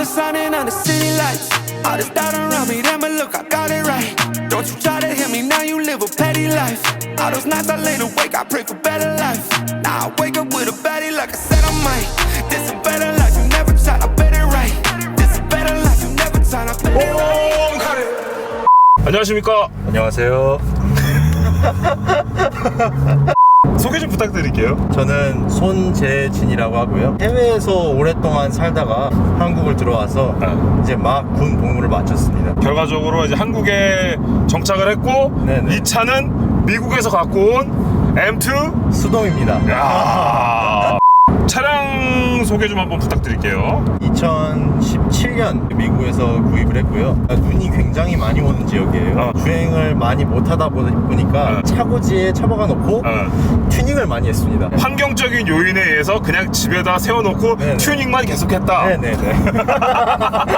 the sun and under city lights. All this doubt around me, damn it, look, I got it right. Don't you try to hit me, now you live a petty life. All those nights I laid awake, I pray for better life. Now I wake up with a baddie like I said I might. This a better life, you never tried, I bet it right. This a better life, you never tried, I bet it right. 안녕하십니까. 안녕하세요. 소개 좀 부탁드릴게요. 저는 손재진이라고 하고요. 해외에서 오랫동안 살다가 한국을 들어와서 아. 이제 막 군 복무를 마쳤습니다. 결과적으로 이제 한국에 정착을 했고 네네. 이 차는 미국에서 갖고 온 M2. 수동입니다. 야. 소개 좀 한번 부탁드릴게요. 2017년 미국에서 구입을 했고요. 눈이 굉장히 많이 오는 지역이에요. 어. 주행을 많이 못 하다 보니까 어. 차고지에 처박아 놓고 어. 튜닝을 많이 했습니다. 환경적인 요인에 의해서 그냥 집에다 세워놓고 네네. 튜닝만 계속했다. 네네네.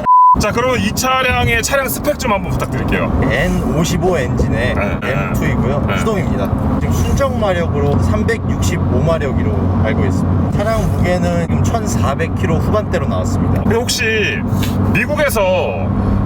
자, 그러면 이 차량의 차량 스펙 좀 한번 부탁드릴게요. N55 엔진의 네, 네. M2이고요. 네. 수동입니다. 지금 순정 마력으로 365마력으로 알고 있습니다. 차량 무게는 지금 1,400kg 후반대로 나왔습니다. 근데 혹시 미국에서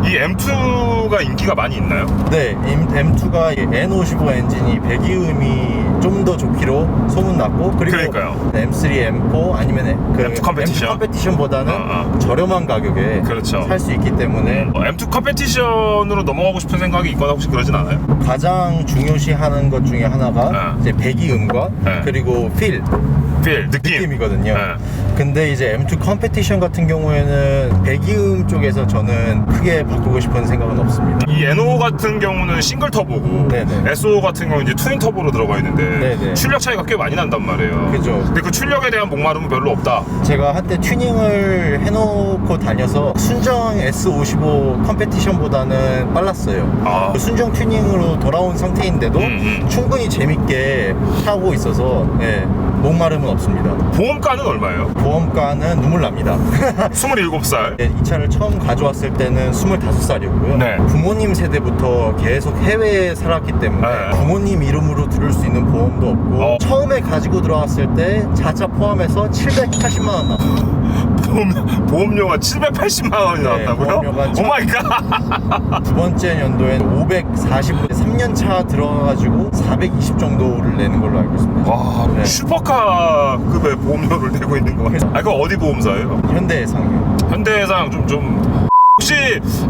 이 M2가 인기가 많이 있나요? 네, M2가 N55 엔진이 배기음이 좀 더 좋기로 소문났고 그리고 그러니까요. M3, M4 아니면 그 M2 컴페티션? 컴페티션보다는 어, 어. 저렴한 가격에 그렇죠. 살 수 있기 때문에 어, M2 컴페티션으로 넘어가고 싶은 생각이 있거나 혹시 그러진 않아요? 가장 중요시하는 것 중에 하나가 네. 이제 배기음과 네. 그리고 필 필, 느낌. 느낌 이거든요. 네. 근데 이제 M2 컴페티션 같은 경우에는 배기음 쪽에서 저는 크게 바꾸고 싶은 생각은 없습니다. 이 NO 같은 경우는 싱글 터보고 네네. SO 같은 경우는 이제 트윈 터보로 들어가 있는데 네네. 출력 차이가 꽤 많이 난단 말이에요. 그죠. 근데 그 출력에 대한 목마름은 별로 없다. 제가 한때 튜닝을 해놓고 다녀서 순정 S55 컴페티션보다는 빨랐어요. 아. 그 순정 튜닝으로 돌아온 상태인데도 음, 음. 충분히 재밌게 타고 있어서 예, 목마름은 없습니다. 보험가는 얼마예요? 보험가는 눈물 납니다. 27살. 네, 이 차를 처음 가져왔을 때는 25살이었고요. 네. 부모님 세대부터 계속 해외에 살았기 때문에 네. 부모님 이름으로 들을 수 있는 보험도 없고 어. 처음에 가지고 들어왔을 때 자차 포함해서 780만 원 나왔어요. 보험, 보험료가 780만 원이 네, 나왔다고요? 보험료가 참- 오마이 갓. 두 번째 연도엔 540, 3년 차 들어가지고 420 정도를 내는 걸로 알고 있습니다. 와, 네. 슈퍼카급의 보험료를 내고 있는 거. 아, 그거 어디 보험사예요? 현대해상 현대해상 좀, 좀. 혹시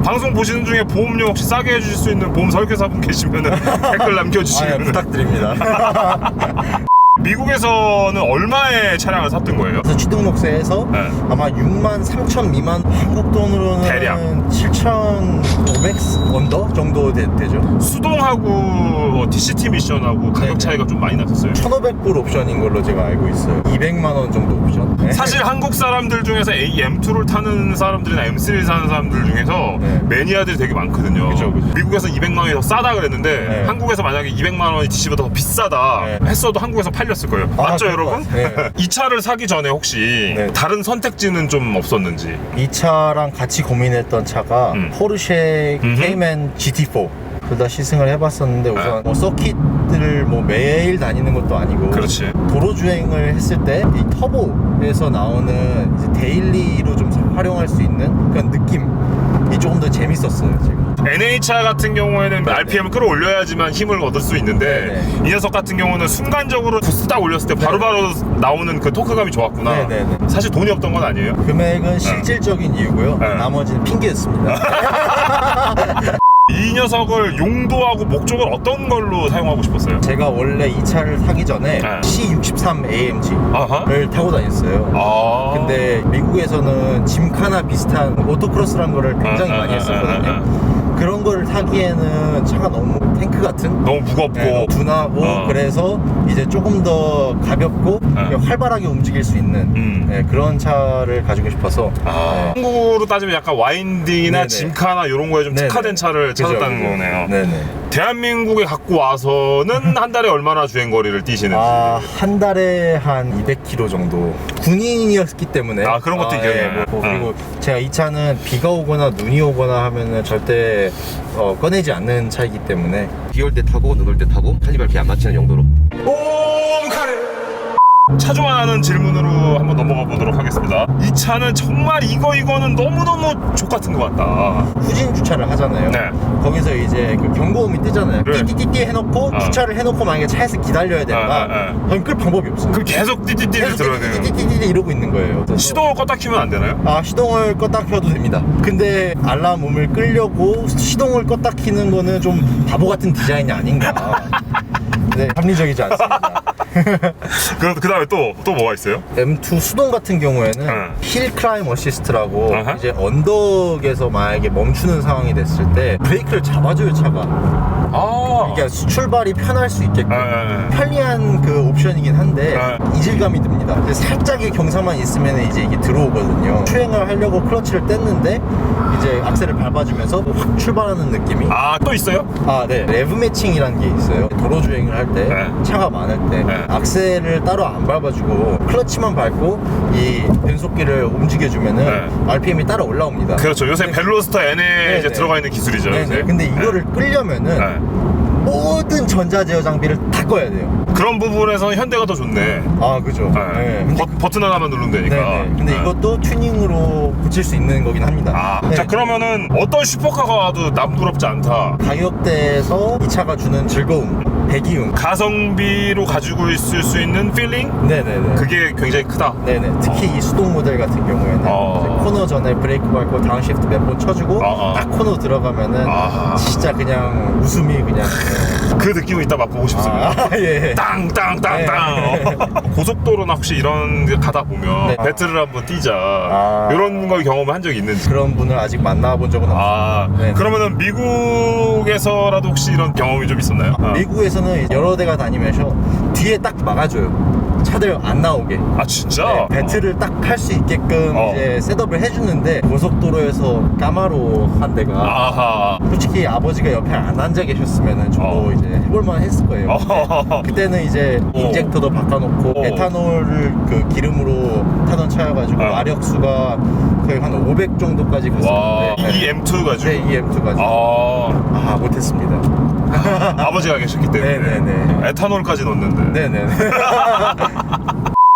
방송 보시는 중에 보험료 혹시 싸게 해주실 수 있는 보험 설계사분 계시면 댓글 아, 예, 남겨주시면 부탁드립니다. 미국에서는 얼마의 차량을 샀던 거예요? 그래서 취등록세에서 네. 아마 6만 3천 미만 한국 돈으로는 대략. 7,500 언더 정도 되, 죠 수동하고 뭐 TCT 미션하고 가격 네네. 차이가 좀 많이 났었어요. 1,500불 옵션인 걸로 제가 알고 있어요. 200만 원 정도 옵션. 네. 사실 한국 사람들 중에서 A M2를 타는 사람들이나 M3를 사는 사람들 중에서 네. 매니아들이 되게 많거든요. 그죠, 그죠. 미국에서 200만 원이 더 싸다 그랬는데 네. 한국에서 만약에 200만 원이 DC보다 더 비싸다 네. 했어도 한국에서 팔렸 을 거예요. 아, 맞죠, 여러분? 것 같아요. 이 차를 사기 전에 혹시 네. 다른 선택지는 좀 없었는지. 이 차랑 같이 고민했던 차가 음. 포르쉐 음흠. 케이맨 GT4 둘 다 시승을 해봤었는데 우선 네. 뭐 서킷을 뭐 매일 다니는 것도 아니고 그렇지. 도로 주행을 했을 때 이 터보에서 나오는 이제 데일리로 좀 활용할 수 있는 그런 느낌 이 조금 더 재밌었어요 제가 NHR 같은 경우에는 네, RPM을 끌어올려야지만 힘을 얻을 수 있는데 네, 이 녀석 같은 경우는 순간적으로 부스 딱 올렸을 때 바로바로 나오는 그 토크감이 좋았구나. 네, 네, 네. 사실 돈이 없던 건 아니에요. 금액은 실질적인 이유고요 네. 나머지는 핑계였습니다 이 녀석을 용도하고 목적을 어떤 걸로 사용하고 싶었어요? 제가 원래 이 차를 사기 전에 네. C63 AMG를 아하. 타고 다녔어요 아. 근데 미국에서는 짐카나 비슷한 오토크로스라는 거를 굉장히 아, 많이 아, 했었거든요. 아, 그런 거를 타기에는 차가 너무 탱크 같은 너무 무겁고 네, 둔하고 어. 그래서 이제 조금 더 가볍고 네. 활발하게 움직일 수 있는 음. 네, 그런 차를 가지고 싶어서 아. 한국으로 따지면 약간 와인딩이나 네네. 짐카나 이런 거에 좀 네네. 특화된 차를 찾았다는. 거네요. 네네. 대한민국에 갖고 와서는 한 달에 얼마나 주행 거리를 뛰시는지. 아, 한 달에 한 200km 정도. 군인이었기 때문에. 아, 그런 것도 있겠네. 예, 뭐, 어. 그리고 제가 이 차는 비가 오거나 눈이 오거나 하면은 절대 어, 꺼내지 않는 차이기 때문에. 비 올 때 타고 눈 올 때 타고 카니발 비안 맞히는 용도로 차주만 하는 질문으로 한번 넘어가 보도록 하겠습니다. 이 차는 정말 이거 이거는 너무 너무 족 같은 것 같다. 후진 주차를 하잖아요. 네. 거기서 이제 그 경고음이 뜨잖아요. 네. 띠띠띠띠 해놓고 어. 주차를 해놓고 만약에 차에서 기다려야 된다. 아, 아, 아. 그럼 끌 방법이 없어요. 그 계속 띠띠띠를 계속 들어야 돼요. 띠띠띠띠 이러고 있는 거예요. 그래서 시동을 껐다 키면 안 되나요? 아 시동을 껐다 켜도 됩니다. 근데 알람 음을 끌려고 시동을 껐다 키는 거는 좀 바보 같은 디자인이 아닌가. 네, 합리적이지 않습니다. 그, 그 다음에 또, 또 뭐가 있어요? M2 수동 같은 경우에는 응. 힐 크라임 어시스트라고 아하. 이제 언덕에서 만약에 멈추는 상황이 됐을 때 브레이크를 잡아줘요 차가. 아. 이게 출발이 편할 수 있게끔. 아. 편리한 그 옵션이긴 한데 아. 이질감이 듭니다. 근데 살짝의 경사만 있으면 이제 이게 들어오거든요. 주행을 하려고 클러치를 뗐는데 이제 악셀을 밟아주면서 확 출발하는 느낌이. 아, 또 있어요? 아, 네. 레브 매칭이라는 게 있어요. 도로 주행을 할 때, 네. 차가 많을 때, 네. 악셀을 따로 안 밟아주고, 클러치만 밟고, 이 변속기를 움직여주면은, 네. RPM이 따라 올라옵니다. 그렇죠. 요새 벨로스터 N에 네, 이제 네. 들어가 있는 기술이죠. 네, 요새. 네. 근데 이거를 끌려면은, 네. 모든 전자 제어 장비를 다 꺼야 돼요. 그런 부분에서 현대가 더 좋네. 아, 그죠. 네. 네. 근데 버, 버튼 하나만 누르면 되니까. 네네. 근데 네. 이것도 튜닝으로 고칠 수 있는 거긴 합니다. 아, 네. 자 그러면은 어떤 슈퍼카가 와도 남부럽지 않다. 가격대에서 이 차가 주는 즐거움, 배기음. 가성비로 가지고 있을 수 있는 필링 네네네. 그게 굉장히 크다. 네네. 특히 이 수동 모델 같은 경우에는 어. 코너 전에 브레이크 밟고 다운시프트 몇 번 쳐주고 어, 어. 딱 코너 들어가면은 아. 진짜 그냥 웃음이 그냥 그 느낌을 이따 맛보고 싶습니다. 아, 예. 땅땅땅땅 고속도로나 혹시 이런 데 가다 보면 네. 배틀을 한번 뛰자 아. 이런 걸 경험한 적이 있는지 그런 분을 아직 만나본 적은 없어요. 아 네. 그러면은 미국에서라도 혹시 이런 경험이 좀 있었나요? 아. 미국에서는 여러 대가 다니면서 뒤에 딱 막아줘요. 차들 안 나오게. 아 진짜? 네, 배틀을 딱할수 있게끔 어. 이제 셋업을 해주는데 고속도로에서 까마로 한 대가 아하 솔직히 아버지가 옆에 안 앉아 계셨으면은 저도 어. 이제 해볼만 했을 거예요. 어허허허. 그때는 이제 어. 인젝터도 바꿔놓고 어. 에탄올을 그 기름으로 타던 차여가지고 어. 마력수가 거의 한 500 정도까지 갔었는데 와, 이 M2 가지고. 네, 이 M2 가지고 아, 아 못했습니다. 아버지가 계셨기 때문에. 네네네. 에탄올까지 넣었는데. 네네.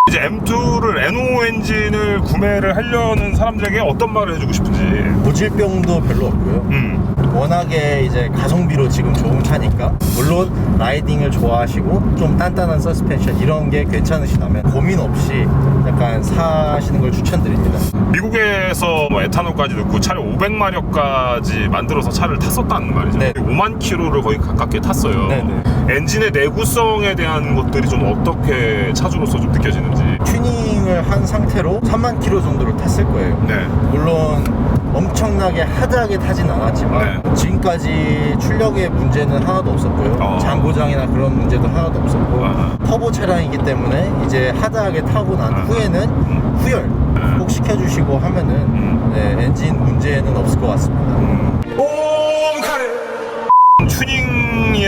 이제 M2를 NO 엔진을 구매를 하려는 사람들에게 어떤 말을 해주고 싶은지. 고질병도 별로 없고요. 음. 워낙에 이제 가성비로 지금 좋은 차니까 물론 라이딩을 좋아하시고 좀 단단한 서스펜션 이런 게 괜찮으시다면 고민 없이 약간 사시는 걸 추천드립니다. 미국에서 뭐 에탄올까지 넣고 차를 500마력까지 만들어서 차를 탔었다는 말이죠. 네. 5만 킬로를 거의 가깝게 탔어요. 네네. 엔진의 내구성에 대한 것들이 좀 어떻게 차주로서 좀 느껴지는지. 튜닝 을 한 상태로 3만 킬로 정도를 탔을 거예요. 네. 물론 엄청나게 하드하게 타진 않았지만 지금까지 출력에 문제는 하나도 없었고요. 네. 어. 장고장이나 그런 문제도 하나도 없었고 아. 터보 차량이기 때문에 이제 하드하게 타고 난 아. 후에는 음. 후열 아. 꼭 시켜주시고 하면은 음. 네, 엔진 문제는 없을 것 같습니다. 튜닝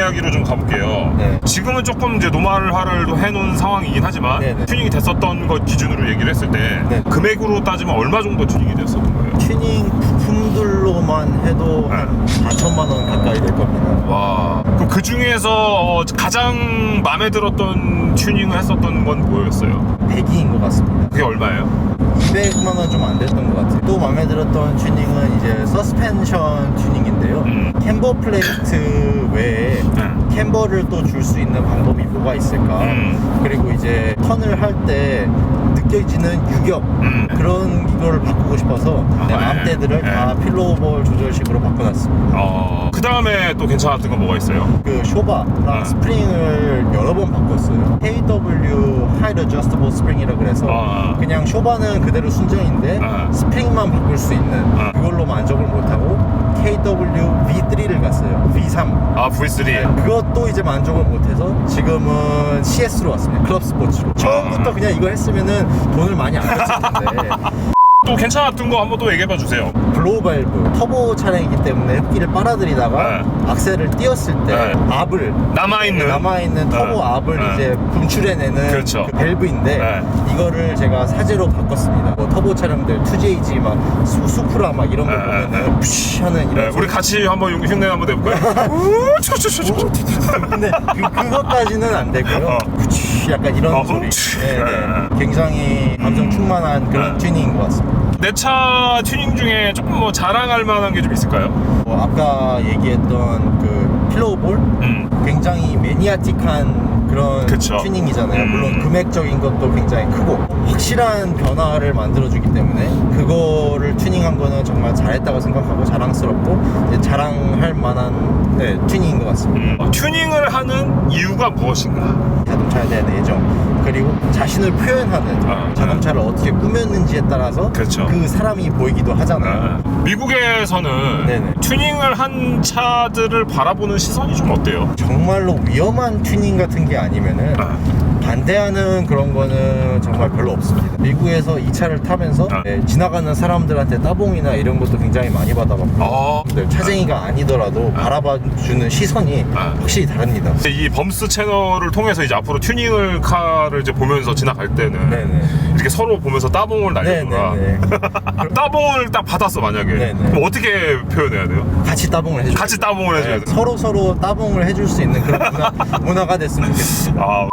이야기로 좀 가볼게요. 네. 지금은 조금 이제 노말화를 또 해놓은 상황이긴 하지만 네네. 튜닝이 됐었던 것 기준으로 얘기를 했을 때 네. 금액으로 따지면 얼마 정도 튜닝이 됐었던 거예요? 튜닝 부품들로만 해도 네. 한 4천만 원 가까이 될 겁니다. 와. 그럼 그 중에서 어, 가장 마음에 들었던 튜닝을 했었던 건 뭐였어요? 배기인 것 같습니다. 그게 얼마예요? 200만 원 좀 안 됐던 것 같아요. 또 마음에 들었던 튜닝은 이제 서스펜션 튜닝인데요. 음. 캠버 플레이트 외에 네. 캠버를 또 줄 수 있는 방법이 뭐가 있을까? 음. 그리고 이제 턴을 할 때 느껴지는 유격 음. 그런 거를 바꾸고 싶어서 아, 네, 네. 암대들을 다 네. 필로볼 조절식으로 바꿔놨습니다. 어. 그 다음에 또 괜찮았던 건 뭐가 있어요? 그 쇼바랑 아. 스프링을 여러 번 바꿨어요. KW High Adjustable Spring이라 그래서 아. 그냥 쇼바는 그대로 순정인데 아. 스프링만 바꿀 수 있는 아. 그걸로 만족을 못하고 KW V3를 갔어요. V3. 아, V3. 네, 그것도 이제 만족을 못해서 지금은 CS로 왔습니다. 클럽 스포츠로. 처음부터 그냥 이거 했으면은 돈을 많이 안 썼을 텐데. 또 또 괜찮았던 거 한번 또 얘기해봐 주세요. 블로우 발브 터보 차량이기 때문에 흡기를 빨아들이다가 네. 악셀을 띄었을 때 네. 압을 남아 있는 남아 있는 터보 네. 압을 네. 이제 분출해내는 그렇죠. 그 밸브인데 네. 이거를 제가 사제로 바꿨습니다. 뭐 터보 차량들 2JG 막 수, 수프라 막 이런 거 네, 네, 보면은 푸쉬 하는 네, 이런 우리 소리. 같이 한번 용- 흉내 한번 내볼까요? 우, 초. 근데 그, 그것까지는 안 되고요. 어. 푸쉬 약간 이런 어, 소리. 푸쉬. 네, 네. 네. 굉장히 감성 충만한 그런 네. 튜닝인 것 같습니다. 내 차 튜닝 중에 조금 뭐 자랑할 만한 게 좀 있을까요? 뭐 아까 얘기했던 그 필로우볼 음. 굉장히 매니아틱한 그런 그쵸. 튜닝이잖아요. 음. 물론 금액적인 것도 굉장히 크고 확실한 변화를 만들어주기 때문에 그거를 튜닝한 거는 정말 잘했다고 생각하고 자랑스럽고 이제 자랑할 만한 네, 튜닝인 것 같습니다. 음. 튜닝을 하는 이유가 무엇인가? 자동차에 대한 애정 그리고 자신을 표현하는 아, 자동차를 어떻게 꾸몄는지에 따라서 그렇죠. 그 사람이 보이기도 하잖아요. 아, 미국에서는 네네. 튜닝을 한 차들을 바라보는 시선이 좀 어때요? 정말로 위험한 튜닝 같은 게 아니면은 아. 반대하는 그런 거는 정말 별로 없습니다. 미국에서 이 차를 타면서 아. 네, 지나가는 사람들한테 따봉이나 이런 것도 굉장히 많이 받아봤고 아. 네, 차쟁이가 아니더라도 바라봐주는 시선이 아. 확실히 다릅니다. 이 범스 채널을 통해서 이제 앞으로 튜닝을 카를 이제 보면서 지나갈 때는 네네. 이렇게 서로 보면서 따봉을 날려주나 네네네. 따봉을 딱 받았어 만약에 네네. 그럼 어떻게 표현해야 돼요? 같이 따봉을 해줘. 같이 따봉을 해줘야 돼. 서로 서로 따봉을 해줄 수 있는 그런 문화, 문화가 됐으면 좋겠습니다. 아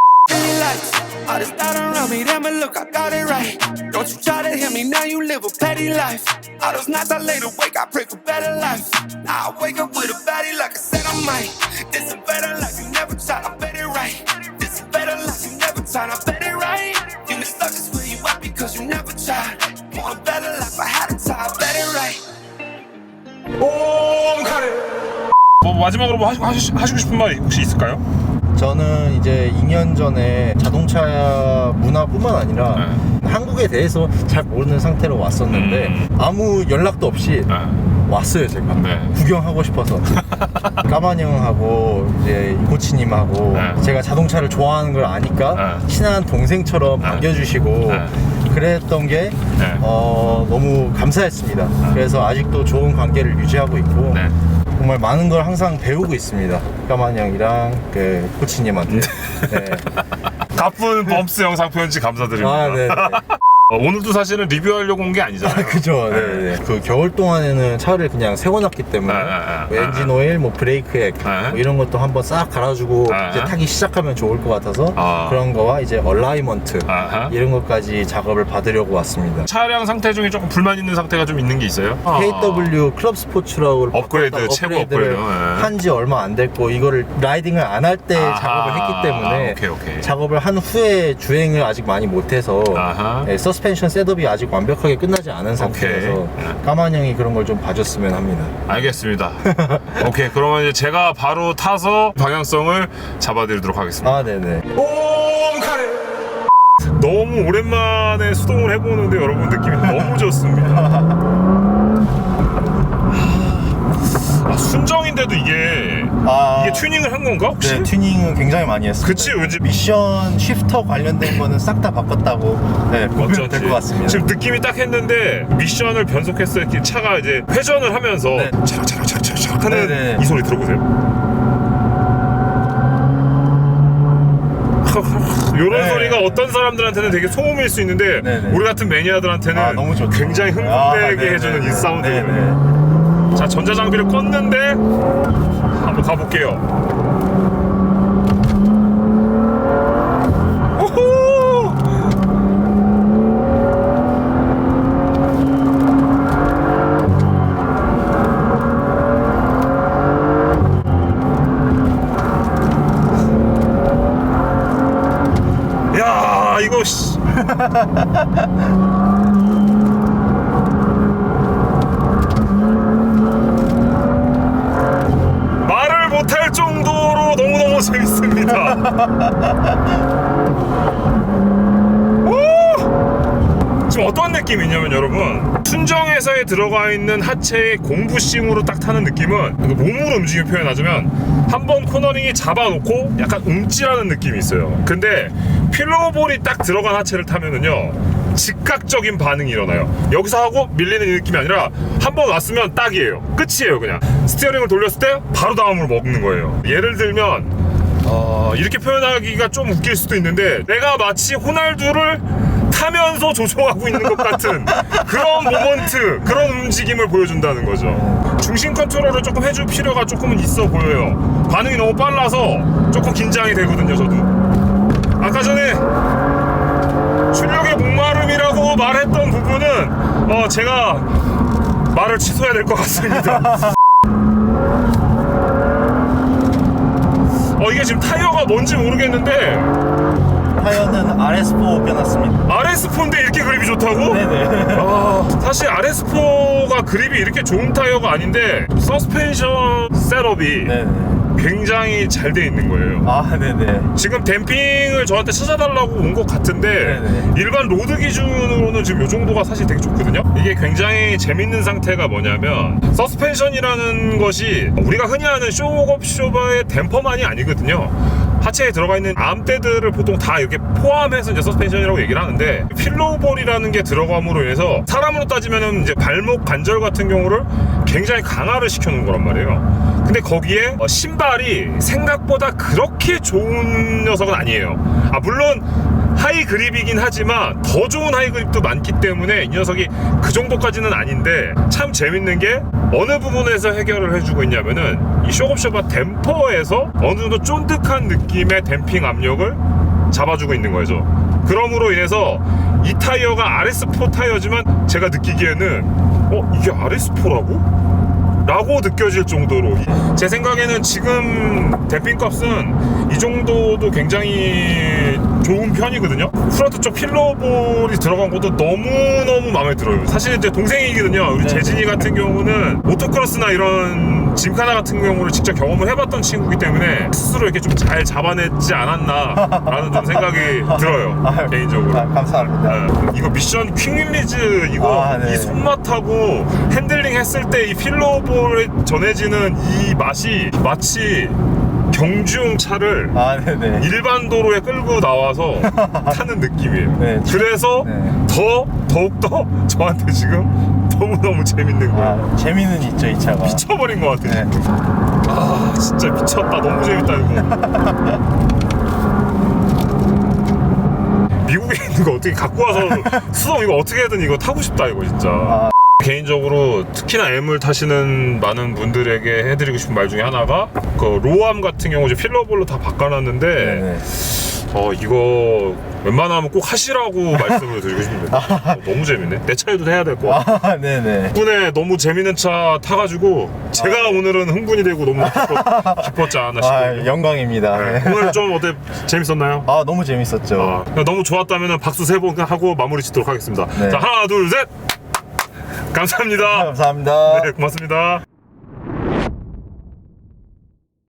lights, all this doubt around me, damn it, look, I got it right. Don't you try to hit me, now you live a petty life. All those nights I laid awake, I pray for better life. Now I wake up with a baddie like I said I might. This a better life, you never tried, I bet it right. This a better life, you never tried, I bet it right. You been stuck is where you at because you never tried. Want a better life, I had a time, I bet it right. 뭐 마지막으로 뭐 하시고, 하시, 하시고 싶은 말이 혹시 있을까요? 저는 이제 2년 전에 자동차 문화뿐만 아니라 한국에 대해서 잘 모르는 상태로 왔었는데 음. 아무 연락도 없이 네. 왔어요 제가 네. 구경하고 싶어서 까만 형하고 이제 이 코치님하고 네. 제가 자동차를 좋아하는 걸 아니까 네. 친한 동생처럼 네. 반겨주시고 네. 그랬던 게 네. 어, 너무 감사했습니다 그래서 아직도 좋은 관계를 유지하고 있고 네. 정말 많은 걸 항상 배우고 있습니다 까만 형이랑 그 코치님한테 네. 가쁜 범스 영상 편지 감사드립니다. 아, 네. 어, 오늘도 사실은 리뷰하려고 온 게 아니잖아요. 그죠. 네. 네. 그 겨울 동안에는 차를 그냥 세워놨기 때문에 네, 네, 네. 뭐 엔진 오일, 뭐 브레이크 액 네. 뭐 이런 것도 한번 싹 갈아주고 네. 이제 타기 시작하면 좋을 것 같아서 아. 그런 거와 이제 얼라이먼트 아하. 이런 것까지 작업을 받으려고 왔습니다. 차량 상태 중에 조금 불만 있는 상태가 좀 있는 게 있어요? KW 클럽 스포츠라고 업그레이드, 최고 업그레이드, 네. 한지 얼마 안 됐고 이거를 라이딩을 안 할 때. 작업을 했기 때문에 아, 오케이, 오케이. 작업을 한 후에 주행을 아직 많이 못해서. 네, 서스펜션 셋업이 아직 완벽하게 끝나지 않은 상태여서 네. 까만 형이 그런 걸 좀 봐줬으면 합니다. 알겠습니다. 오케이 그러면 이제 제가 바로 타서 방향성을 잡아드리도록 하겠습니다. 아 네네. 너무 오랜만에 수동을 해보는데 여러분 느낌이 너무 좋습니다. 순정인데도 이게 아, 이게 튜닝을 한 건가 혹시? 네, 튜닝은 굉장히 많이 했어요. 그치 왠지 미션 쉬프터 관련된 거는 싹 다 바꿨다고 네, 보면 어쩐지 될것 같습니다. 지금 느낌이 딱 했는데 미션을 변속했을 때 차가 이제 회전을 하면서 네. 차락차락차락차락 하는 네네. 이 소리 들어보세요. 이런 네. 소리가 어떤 사람들한테는 되게 소음일 수 있는데 네네. 우리 같은 매니아들한테는 아. 굉장히 흥분되게 아. 해주는 이 사운드거든요. 자 전자장비를 껐는데 한번 가볼게요. 오호! 야 이거 씨. 말을 못할 정도로 너무 너무 재밌습니다. 오! 지금 어떤 느낌이냐면 여러분 순정에서에 들어가 있는 하체의 공부심으로 딱 타는 느낌은 이거 몸으로 움직임 표현하자면 한번 코너링이 잡아놓고 약간 움찔하는 느낌이 있어요 근데 필로볼이 딱 들어간 하체를 타면은요 즉각적인 반응이 일어나요. 여기서 하고 밀리는 이 느낌이 아니라 한 번 왔으면 딱이에요. 끝이에요, 그냥. 스티어링을 돌렸을 때 바로 다음으로 먹는 거예요. 예를 들면 어, 이렇게 표현하기가 좀 웃길 수도 있는데 내가 마치 호날두를 타면서 조종하고 있는 것 같은 그런 모먼트, 그런 움직임을 보여준다는 거죠. 중심 컨트롤을 조금 해줄 필요가 조금은 있어 보여요. 반응이 너무 빨라서 조금 긴장이 되거든요, 저도. 아까 전에 출력의 목마름이라고 말했던 부분은 어, 제가 말을 취소해야 될 것 같습니다. 어, 이게 지금 타이어가 뭔지 모르겠는데 타이어는 RS4 껴놨습니다. RS4인데 이렇게 그립이 좋다고? 네네. 아, 사실 RS4가 그립이 이렇게 좋은 타이어가 아닌데 서스펜션 셋업이 네네. 굉장히 잘 돼 있는 거예요. 아 네네. 지금 댐핑을 저한테 찾아달라고 온 것 같은데 네네. 일반 로드 기준으로는 지금 이 정도가 사실 되게 좋거든요. 이게 굉장히 재밌는 상태가 뭐냐면 서스펜션이라는 것이 우리가 흔히 아는 쇼업쇼바의 댐퍼만이 아니거든요. 하체에 들어가 있는 암대들을 보통 다 이렇게 포함해서 이제 서스펜션이라고 얘기를 하는데 필로볼이라는 게 들어감으로 인해서 사람으로 따지면은 이제 발목 관절 같은 경우를 굉장히 강화를 시켜놓은 거란 말이에요. 근데 거기에 어, 신발이 생각보다 그렇게 좋은 녀석은 아니에요. 아 물론 하이 그립이긴 하지만 더 좋은 하이 그립도 많기 때문에 이 녀석이 그 정도까지는 아닌데 참 재밌는 게 어느 부분에서 해결을 해주고 있냐면은 이 쇼업쇼바 댐퍼에서 어느 정도 쫀득한 느낌의 댐핑 압력을 잡아주고 있는 거죠. 그러므로 인해서 이 타이어가 RS4 타이어지만 제가 느끼기에는 어 이게 RS4라고? 라고 느껴질 정도로 제 생각에는 지금 댐핑 값은 이 정도도 굉장히 좋은 편이거든요. 프런트 쪽 필러볼이 들어간 것도 너무너무 마음에 들어요. 사실 이제 동생이거든요. 우리 네. 재진이 같은 경우는 모토크로스나 이런 짐카나 같은 경우를 직접 경험을 해봤던 친구기 때문에 스스로 이렇게 좀 잘 잡아냈지 않았나 라는 좀 생각이 들어요 아유, 개인적으로 아, 감사합니다. 네. 이거 미션 퀵릴리즈 이거 아, 네. 이 손맛하고 핸들링 했을 때 이 필로볼에 전해지는 이 맛이 마치 경주용 차를 아 네네. 일반 도로에 끌고 나와서 타는 느낌이에요. 네. 그래서 네. 더 더욱더 저한테 지금 너무너무 재밌는 거예요. 아 재미는 있죠 이 차가. 미쳐버린 것 같아요. 네. 아 진짜 미쳤다. 너무 재밌다 이거. 미국에 있는 거 어떻게 갖고 와서 수동 이거 어떻게든 이거 타고 싶다 이거 진짜. 아. 개인적으로 특히나 M을 타시는 많은 분들에게 해드리고 싶은 말 중에 하나가 그 로암 같은 경우 이제 필러볼로 다 바꿔놨는데 네네. 어 이거 웬만하면 꼭 하시라고 말씀을 드리고 싶습니다. 어, 너무 재밌네. 내 차에도 해야 될 것 같아. 아 네네. 덕분에 너무 재밌는 차 타가지고 제가 오늘은 흥분이 되고 너무 기뻤, 기뻤지 않았나 아 싶어요. 영광입니다. 네. 네. 오늘 좀 어때 재밌었나요? 아 너무 재밌었죠. 아, 그냥 너무 좋았다면 박수 세 번 하고 마무리 짓도록 하겠습니다. 네. 자 하나 둘 셋. 감사합니다. 감사합니다. 네 고맙습니다.